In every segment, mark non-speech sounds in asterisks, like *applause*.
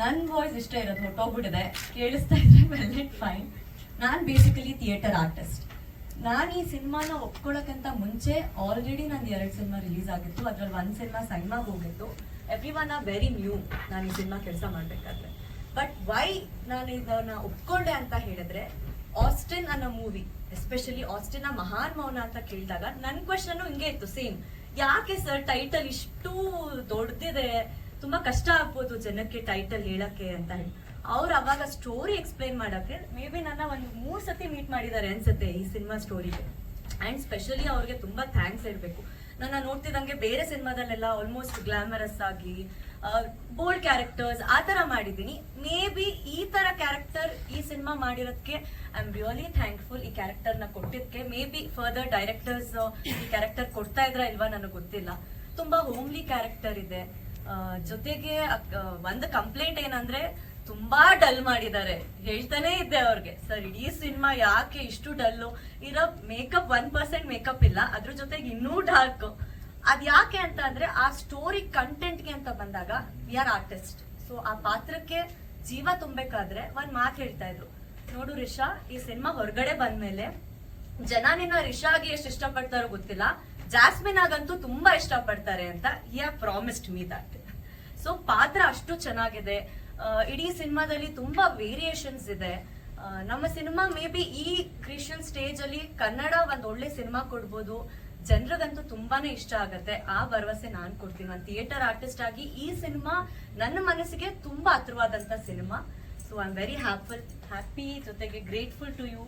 ನನ್ನ ವಾಯ್ಸ್ ಇಷ್ಟ ಇರೋದು ಹೊಟ್ಟೋಗ್ಬಿಟ್ಟಿದೆ ಕೇಳಿಸ್ತಾ ಇದ್ರೆ ವೆಲ್ ಇಟ್ ಫೈನ್ ನಾನು ಬೇಸಿಕಲಿ ಥಿಯೇಟರ್ ಆರ್ಟಿಸ್ಟ್ ನಾನು ಈ ಸಿನಿಮಾನ ಒಪ್ಕೊಳ್ಳೋಕ್ಕಿಂತ ಮುಂಚೆ ಆಲ್ರೆಡಿ ನಾನು ಎರಡು ಸಿನಿಮಾ ರಿಲೀಸ್ ಆಗಿತ್ತು. ಅದ್ರಲ್ಲಿ ಒಂದು ಸಿನಿಮಾ ಸೈಮಾಗ್ ಹೋಗಿತ್ತು. Every one are very new ನಾನು ಈ ಸಿನಿಮಾ ಕೆಲಸ ಮಾಡಬೇಕಾದ್ರೆ. ಬಟ್ ವೈ ನಾನು ಇದನ್ನ ಒಪ್ಕೊಂಡೆ ಅಂತ ಹೇಳಿದ್ರೆ ಆಸ್ಟಿನ್ ಅನ್ನೋ ಮೂವಿ ಎಸ್ಪೆಷಲಿ ಆಸ್ಟಿನ್ ಮಹಾನ್ ಮೌನ ಅಂತ ಕೇಳಿದಾಗ ನನ್ನ ಕ್ವಶನ್ ಹಿಂಗೆ ಇತ್ತು ಸೇಮ್ ಯಾಕೆ ಸರ್ ಟೈಟಲ್ ಇಷ್ಟು ದೊಡ್ಡದಿದೆ ತುಂಬಾ ಕಷ್ಟ ಆಗ್ಬೋದು ಜನಕ್ಕೆ ಟೈಟಲ್ ಹೇಳಕ್ಕೆ ಅಂತ ಹೇಳಿ. ಅವ್ರು ಅವಾಗ ಸ್ಟೋರಿ ಎಕ್ಸ್ಪ್ಲೈನ್ ಮಾಡಕ್ಕೆ ಮೇ ಬಿ ನನ್ನ ಒಂದು ಮೂರ್ ಸತಿ ಮೀಟ್ ಮಾಡಿದ್ದಾರೆ ಅನ್ಸುತ್ತೆ ಈ ಸಿನಿಮಾ ಸ್ಟೋರಿಗೆ ಅಂಡ್ ಸ್ಪೆಷಲಿ ಅವ್ರಿಗೆ ತುಂಬಾ ಥ್ಯಾಂಕ್ಸ್ ಹೇಳ್ಬೇಕು. ನನ್ನ ನೋಡ್ತಿದ್ದಂಗೆ ಬೇರೆ ಸಿನಿಮಾದಲ್ಲೆಲ್ಲ ಆಲ್ಮೋಸ್ಟ್ ಗ್ಲಾಮರಸ್ ಆಗಿ ಬೋಲ್ಡ್ ಕ್ಯಾರೆಕ್ಟರ್ಸ್ ಆ ತರ ಮಾಡಿದ್ದೀನಿ. ಮೇ ಬಿ ಈ ತರ ಕ್ಯಾರೆಕ್ಟರ್ ಈ ಸಿನಿಮಾ ಮಾಡಿರೋದಕ್ಕೆ ಐ ಆಮ್ ರಿಯಲಿ ಥ್ಯಾಂಕ್ಫುಲ್ ಈ ಕ್ಯಾರೆಕ್ಟರ್ನ ಕೊಟ್ಟಿದ್ದಕ್ಕೆ. ಮೇ ಬಿ ಫರ್ದರ್ ಡೈರೆಕ್ಟರ್ಸ್ ಈ ಕ್ಯಾರೆಕ್ಟರ್ ಕೊಡ್ತಾ ಇದ್ರ ಇಲ್ವಾ ನನಗೆ ಗೊತ್ತಿಲ್ಲ. ತುಂಬಾ ಹೋಮ್ಲಿ ಕ್ಯಾರೆಕ್ಟರ್ ಇದೆ. ಜೊತೆಗೆ ಒಂದು ಕಂಪ್ಲೇಂಟ್ ಏನಂದ್ರೆ ತುಂಬಾ ಡಲ್ ಮಾಡಿದ್ದಾರೆ. ಹೇಳ್ತಾನೆ ಇದ್ದೆ ಅವ್ರಿಗೆ, ಸರ್, ಇಡೀ ಸಿನಿಮಾ ಯಾಕೆ ಇಷ್ಟು ಡಲ್ಲು ಇರೋ ಮೇಕಪ್ ಒನ್ ಪರ್ಸೆಂಟ್ ಮೇಕಪ್ ಇಲ್ಲ, ಅದ್ರ ಜೊತೆಗೆ ಇನ್ನೂ ಡಾರ್ಕ್ ಅದ್ ಯಾಕೆ ಅಂತ ಅಂದ್ರೆ, ಆ ಸ್ಟೋರಿ ಕಂಟೆಂಟ್ಗೆ ಅಂತ ಬಂದಾಗ ವಿ ಆರ್ ಆರ್ಟಿಸ್ಟ್ ಸೊ ಆ ಪಾತ್ರಕ್ಕೆ ಜೀವ ತುಂಬಬೇಕಾದ್ರೆ ಒಂದ್ ಮಾತು ಹೇಳ್ತಾ ಇದ್ರು. ನೋಡು ರಿಷಾ, ಈ ಸಿನಿಮಾ ಹೊರಗಡೆ ಬಂದ್ಮೇಲೆ ಜನ ನಿನ್ನ ರಿಷಾಗಿ ಎಷ್ಟು ಇಷ್ಟಪಡ್ತಾರೋ ಗೊತ್ತಿಲ್ಲ. ಜಾಸ್ಮಿನ್ ಆಗಂತೂ ತುಂಬಾ ಇಷ್ಟಪಡ್ತಾರೆ ಅಂತ ಈ ಪ್ರಾಮಿಸ್ಡ್ ಮೀ ದಟ್ ಸೊ ಪಾತ್ರ ಅಷ್ಟು ಚೆನ್ನಾಗಿದೆ. ಇಡೀ ಸಿನಿಮಾದಲ್ಲಿ ತುಂಬಾ ವೇರಿಯೇಷನ್ಸ್ ಇದೆ. ನಮ್ಮ ಸಿನಿಮಾ ಮೇ ಬಿ ಈ ಕ್ರಿಶ್ಚಿಯನ್ ಸ್ಟೇಜ್ ಅಲ್ಲಿ ಕನ್ನಡ ಒಂದ್ ಒಳ್ಳೆ ಸಿನಿಮಾ ಕೊಡ್ಬೋದು. ಜನರಿಗಂತೂ ತುಂಬಾನೇ ಇಷ್ಟ ಆಗತ್ತೆ. ಆ ಭರವಸೆ ನಾನ್ ಕೊಡ್ತೀನಿ. ನಾನು ಥಿಯೇಟರ್ ಆರ್ಟಿಸ್ಟ್ ಆಗಿ ಈ ಸಿನಿಮಾ ನನ್ನ ಮನಸ್ಸಿಗೆ ತುಂಬಾ ಹತ್ರವಾದಂತ cinema. So I am very happy happy ಜೊತೆಗೆ ಗ್ರೇಟ್ಫುಲ್ ಟು ಯು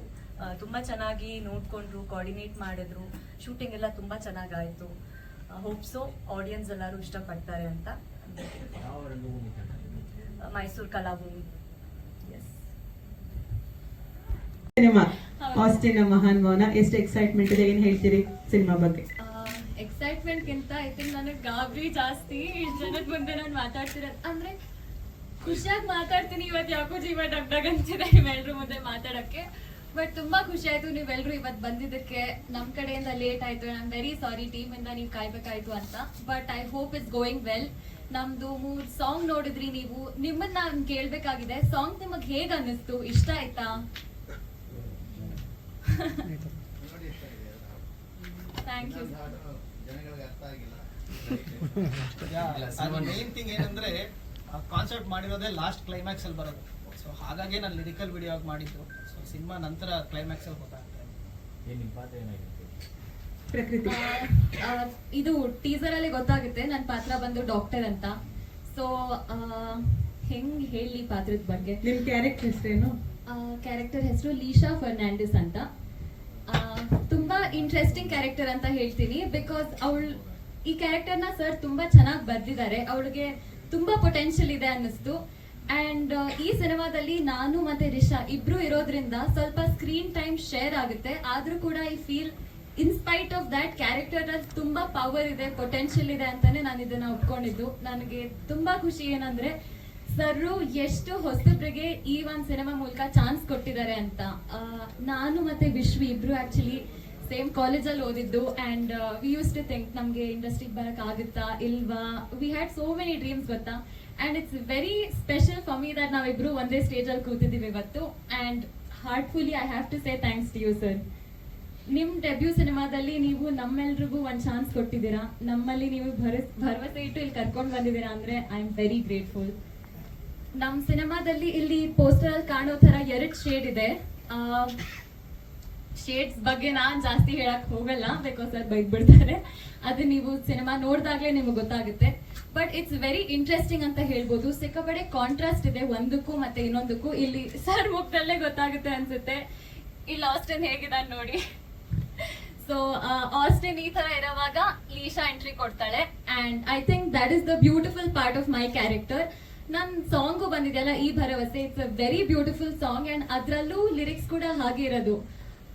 ತುಂಬಾ ಚೆನ್ನಾಗಿ ನೋಡ್ಕೊಂಡ್ರು ಕೋಆರ್ಡಿನೇಟ್ ಮಾಡಿದ್ರು. ಶೂಟಿಂಗ್ ಎಲ್ಲ ತುಂಬಾ ಚೆನ್ನಾಗಾಯ್ತು ಹೋಪ್ಸೋ ಆಡಿಯನ್ಸ್ ಎಲ್ಲರೂ ಇಷ್ಟಪಡ್ತಾರೆ ಅಂತ. ಮೈಸೂರು ಕಲಾಭೂಮಿ. ಸಿನಿಮಾ ಆಸ್ಟಿನ್ ಮಹಾನ್ ಮೌನ ಎಷ್ಟು ಎಕ್ಸೈಟ್ಮೆಂಟ್ ಇದೆ ಏನ್ ಹೇಳ್ತೀರಿ ಸಿನಿಮಾ ಬಗ್ಗೆ? ಎಕ್ಸೈಟ್ಮೆಂಟ್ಗಿಂತ ಐ ತಿಂಕ್ ನನಗೆ ಗಾಬರಿ ಜಾಸ್ತಿ. ಇಷ್ಟು ಜನದ ಮುಂದೆ ನಾನು ಮಾತಾಡ್ತಿರೋದು. ಅಂದ್ರೆ ಖುಷಿಯಾಗಿ ಮಾತಾಡ್ತೀನಿ ಇವತ್ತು ಯಾಕೋ ಜೀವ ಡಗ್ ಡಗ್ ಅಂತಿದೆ ನೀವೆಲ್ಲರೂ ಮುಂದೆ ಮಾತಾಡಕ್ಕೆ. ಬಟ್ ತುಂಬಾ ಖುಷಿ ಆಯ್ತು ನೀವೆಲ್ಲರೂ ಇವತ್ತು ಬಂದಿದ್ದಕ್ಕೆ. ನಮ್ ಕಡೆಯಿಂದ ಲೇಟ್ ಆಯ್ತು. I am very sorry team ಇಂದ ನೀವು ಕಾಯ್ಬೇಕಾಯ್ತು ಅಂತ. But I hope is going well ನಮ್ದು ಮೂರ್ ಸಾಂಗ್ ನೋಡಿದ್ರಿ ನೀವು. ನಿಮ್ಮನ್ನ ನಾನ್ ಕೇಳ್ಬೇಕಾಗಿದೆ. ಸಾಂಗ್ ನಿಮಗ್ ಹೇಗ್ ಅನ್ನಿಸ್ತು? ಇಷ್ಟ ಆಯ್ತಾ? ಥ್ಯಾಂಕ್ ಯು ಜನಗಳಿಗೆ ಅರ್ಥ ಆಗಿಲ್ಲ ಇಲ್ಲ, ಮೇನ್ ಥಿಂಗ್ ಏನಂದ್ರೆ ಕಾನ್ಸರ್ಟ್ ಮಾಡಿರೋದೇ ಲಾಸ್ಟ್ ಕ್ಲೈಮ್ಯಾಕ್ಸ್ ಅಲ್ಲಿ ಬರೋದು. ಸೊ ಹಾಗಾಗಿ ನಾನು ಲಿರಿಕಲ್ ವಿಡಿಯೋ ಆಗಿ ಮಾಡಿದ್ದು. ಸೊ ಸಿನಿಮಾ ನಂತರ ಕ್ಲೈಮ್ಯಾಕ್ಸ್ ಅಲ್ಲಿ ಗೊತ್ತಾಗ್ತಾ ಇದೆ ಏನ್ ನಿಮ್ ಪಾತ್ರ ಏನಾಗಿರುತ್ತೆ ಪ್ರಕೃತಿ. ಇದು ಟೀಸರ್ ಅಲ್ಲಿ ಗೊತ್ತಾಗುತ್ತೆ. ನನ್ನ ಪಾತ್ರ ಬಂದು ಡಾಕ್ಟರ್ ಅಂತ. ಸೊ ಹೆಂಗ್ ಹೇಳಿ ಪಾತ್ರದ ಬಗ್ಗೆ? ನಿಮ್ ಕ್ಯಾರೆಕ್ಟರ್ ಹೆಸರೇನು? ಕ್ಯಾರೆಕ್ಟರ್ ಹೆಸರು ಲೀಶಾ ಫರ್ನಾಂಡಿಸ್ ಅಂತ. ತುಂಬಾ ಇಂಟ್ರೆಸ್ಟಿಂಗ್ ಕ್ಯಾರೆಕ್ಟರ್ ಅಂತ ಹೇಳ್ತೀನಿ. ಬಿಕಾಸ್ ಅವಳು ಈ ಕ್ಯಾರೆಕ್ಟರ್ನ ಸರ್ ತುಂಬಾ ಚೆನ್ನಾಗಿ ಬರ್ದಿದ್ದಾರೆ. ಅವಳಿಗೆ ತುಂಬಾ ಪೊಟೆನ್ಷಿಯಲ್ ಇದೆ ಅನ್ನಿಸ್ತು. ಅಂಡ್ ಈ ಸಿನಿಮಾದಲ್ಲಿ ನಾನು ಮತ್ತೆ ರಿಷಾ ಇಬ್ರು ಇರೋದ್ರಿಂದ ಸ್ವಲ್ಪ ಸ್ಕ್ರೀನ್ ಟೈಮ್ ಶೇರ್ ಆಗುತ್ತೆ. ಆದ್ರೂ ಕೂಡ ಈ feel in spite of that character ಅಲ್ಲಿ ತುಂಬಾ ಪವರ್ ಇದೆ ಪೊಟೆನ್ಷಿಯಲ್ ಇದೆ ಅಂತಾನೆ ನಾನು ಇದನ್ನ ಒಪ್ಕೊಂಡಿದ್ದು. ನನಗೆ ತುಂಬಾ ಖುಷಿ ಏನಂದ್ರೆ, ಸರ್ರು ಎಷ್ಟು ಹೊಸಬ್ರಿಗೆ ಈ ಒಂದು ಸಿನಿಮಾ ಮೂಲಕ ಚಾನ್ಸ್ ಕೊಟ್ಟಿದ್ದಾರೆ ಅಂತ. ನಾನು ಮತ್ತೆ ವಿಶ್ವಿ ಇಬ್ರು ಆಕ್ಚುಲಿ ಸೇಮ್ ಕಾಲೇಜಲ್ಲಿ ಓದಿದ್ದು and we use to think ನಮಗೆ ಇಂಡಸ್ಟ್ರಿಗೆ ಬರಕ್ ಆಗುತ್ತಾ ಇಲ್ವಾ? We had so many dreams ಗೊತ್ತಾ? And it's very special for me that ನಾವಿಬ್ರು ಒಂದೇ ಸ್ಟೇಜ್ ಅಲ್ಲಿ ಕೂತಿದ್ದೀವಿ ಇವತ್ತು. And heartfully I have to say thanks to you sir ನಿಮ್ ಡೆಬ್ಯೂ ಸಿನಿಮಾದಲ್ಲಿ ನೀವು ನಮ್ಮೆಲ್ರಿಗೂ ಒಂದ್ ಚಾನ್ಸ್ ಕೊಟ್ಟಿದ್ದೀರಾ? ನಮ್ಮಲ್ಲಿ ನೀವು ಭರವಸೆ ಇಟ್ಟು ಇಲ್ಲಿ ಕರ್ಕೊಂಡು ಬಂದಿದ್ದೀರಾ ಅಂದ್ರೆ ಐ ಆಮ್ ವೆರಿ ಗ್ರೇಟ್ಫುಲ್ ನಮ್ ಸಿನಿಮಾದಲ್ಲಿ ಇಲ್ಲಿ ಪೋಸ್ಟರ್ ಅಲ್ಲಿ ಕಾಣೋ ತರ ಎರಡ್ ಶೇಡ್ ಇದೆ. ಶೇಡ್ಸ್ ಬಗ್ಗೆ ನಾನ್ ಜಾಸ್ತಿ ಹೇಳಕ್ ಹೋಗಲ್ಲ ಬಿಕಾಸ್ ಅದು ಬೈದ್ಬಿಡ್ತಾರೆ. ಅದು ನೀವು ಸಿನಿಮಾ ನೋಡಿದಾಗ್ಲೇ ನಿಮ್ಗೆ ಗೊತ್ತಾಗುತ್ತೆ. ಬಟ್ ಇಟ್ಸ್ ವೆರಿ ಇಂಟ್ರೆಸ್ಟಿಂಗ್ ಅಂತ ಹೇಳ್ಬೋದು. ಸಿಕ್ಕಾಪಡೆ ಕಾಂಟ್ರಾಸ್ಟ್ ಇದೆ. ಒಂದಕ್ಕೂ ಮತ್ತೆ ಇನ್ನೊಂದಕ್ಕೂ ಇಲ್ಲಿ ಸರ್ ಮುಖದಲ್ಲೇ ಗೊತ್ತಾಗುತ್ತೆ ಅನ್ಸುತ್ತೆ. ಇಲ್ಲಿ ಆಸ್ಟಿನ್ ಹೇಗಿದ್ದಾನೆ ನೋಡಿ. ಸೊ ಆಸ್ಟಿನ್ ಈ ತರ ಇರುವಾಗ ಲೀಶಾ ಎಂಟ್ರಿ ಕೊಡ್ತಾಳೆ. And I think that is the beautiful part of my character ನನ್ನ ಸಾಂಗು ಬಂದಿದೆಯಲ್ಲ ಈ ಭರವಸೆ. It's a very beautiful song and ಅದರಲ್ಲೂ ಲಿರಿಕ್ಸ್ ಕೂಡ ಹಾಗೆ ಇರೋದು.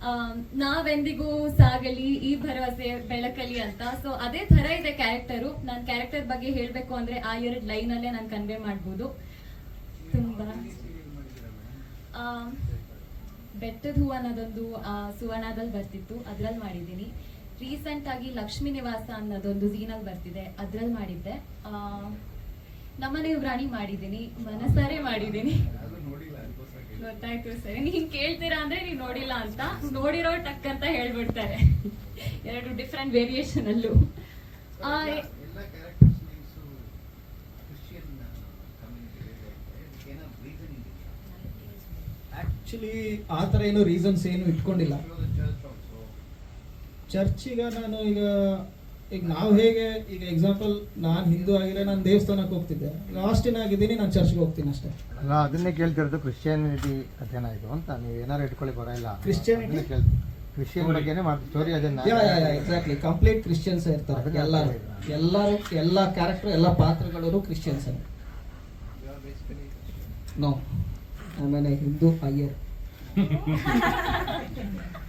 ಆಮ್, ನಾವೆಂದಿಗೂ ಸಾಗಲಿ ಈ ಭರವಸೆ ಬೆಳಕಲಿ ಅಂತ. ಸೊ ಅದೇ ತರ ಇದೆ ಕ್ಯಾರೆಕ್ಟರು ನನ್ನ ಕ್ಯಾರೆಕ್ಟರ್ ಬಗ್ಗೆ ಹೇಳಬೇಕು ಅಂದ್ರೆ ಆ ಎರಡು ಲೈನಲ್ಲೇ ನಾನು ಕನ್ವೆ ಮಾಡ್ಬೋದು. ತುಂಬಾ. ಬೆಟ್ಟದ ಹೂ ಅನ್ನೋದೊಂದು ಸುವರ್ಣದಲ್ಲಿ ಬರ್ತಿತ್ತು, ಅದ್ರಲ್ಲಿ ಮಾಡಿದ್ದೀನಿ. ರೀಸೆಂಟ್ ಆಗಿ ಲಕ್ಷ್ಮೀ ನಿವಾಸ ಅನ್ನೋದೊಂದು ಝೀನಲ್ಲಿ ಬರ್ತಿದೆ, ಅದ್ರಲ್ಲಿ ಮಾಡಿದ್ದೆ. ನಮ್ಮನೆ ರಾಣಿ ಮಾಡಿದ್ದೀನಿ, ಮನಸಾರೆ ಮಾಡಿದ್ದೀನಿ. ಗೊತ್ತಾಯ್ತು ಸರಿ, ನೀನ್ ಕೇಳ್ತೀರಾ ಅಂದ್ರೆ ನೀವು ನೋಡಿಲ್ಲ ಅಂತ. ನೋಡಿರೋ ಟಕ್ ಅಂತ ಹೇಳ್ಬಿಡ್ತಾರೆ. ಎರಡು ಡಿಫ್ರೆಂಟ್ ವೇರಿಯೇಷನ್ ಅಲ್ಲೂ ಆ, ಎಲ್ಲ ಕ್ಯಾರೆಕ್ಟರ್ಸ್ ನೇಮ್ಸು ಕ್ರಿಶ್ಚಿಯನ್ ಕಮ್ಯುನಿಟಿ ಏನೋ ರೀಸನ್ ಇದೆ ಆ್ಯಕ್ಚುಲಿ ಆ ಥರ ಏನು ರೀಸನ್ಸ್ ಏನು ಇಟ್ಕೊಂಡಿಲ್ಲ. ಚರ್ಚಿಗೆ ನಾನು ಈಗ ಈಗ ನಾವು ಹೇಗೆ ಈಗ ಎಕ್ಸಾಂಪಲ್ ನಾನು ಹಿಂದೂ ಆಗಿದ್ರೆ ನಾನು ದೇವಸ್ಥಾನಕ್ಕೆ ಹೋಗ್ತಿದ್ದೆ. ಲಾಸ್ಟಿನ ಆಗಿದ್ದೀನಿ ನಾನು ಚರ್ಚ್ಗೆ ಹೋಗ್ತೀನಿ ಅಷ್ಟೇ. ಅಲ್ಲ ಅದನ್ನೇ ಕೇಳ್ತಿರೋದು ಕ್ರಿಶ್ಚಿಯಾನಿಟಿ ಇದು ಅಂತ. ನೀವು ಏನಾರು ಇಟ್ಕೊಳ್ಳಿ ಬರೋಲ್ಲ? ಅದನ್ನೇ ಕ್ರಿಶ್ಚಿಯನ್ ಬಗ್ಗೆನೇ ಸ್ಟೋರಿ ಅದನ್ನ ಎಕ್ಸಾಕ್ಟ್ಲಿ ಕಂಪ್ಲೀಟ್ ಕ್ರಿಶ್ಚಿಯನ್ಸ್ ಇರ್ತಾರೆ. ಅದಕ್ಕೆ ಎಲ್ಲರೂ. ಎಲ್ಲರೂ ಎಲ್ಲ ಕ್ಯಾರೆಕ್ಟರ್ ಎಲ್ಲ ಪಾತ್ರಗಳೂ Christians no ಆಮೇಲೆ ಹಿಂದೂ ಅಯ್ಯರ್ *laughs*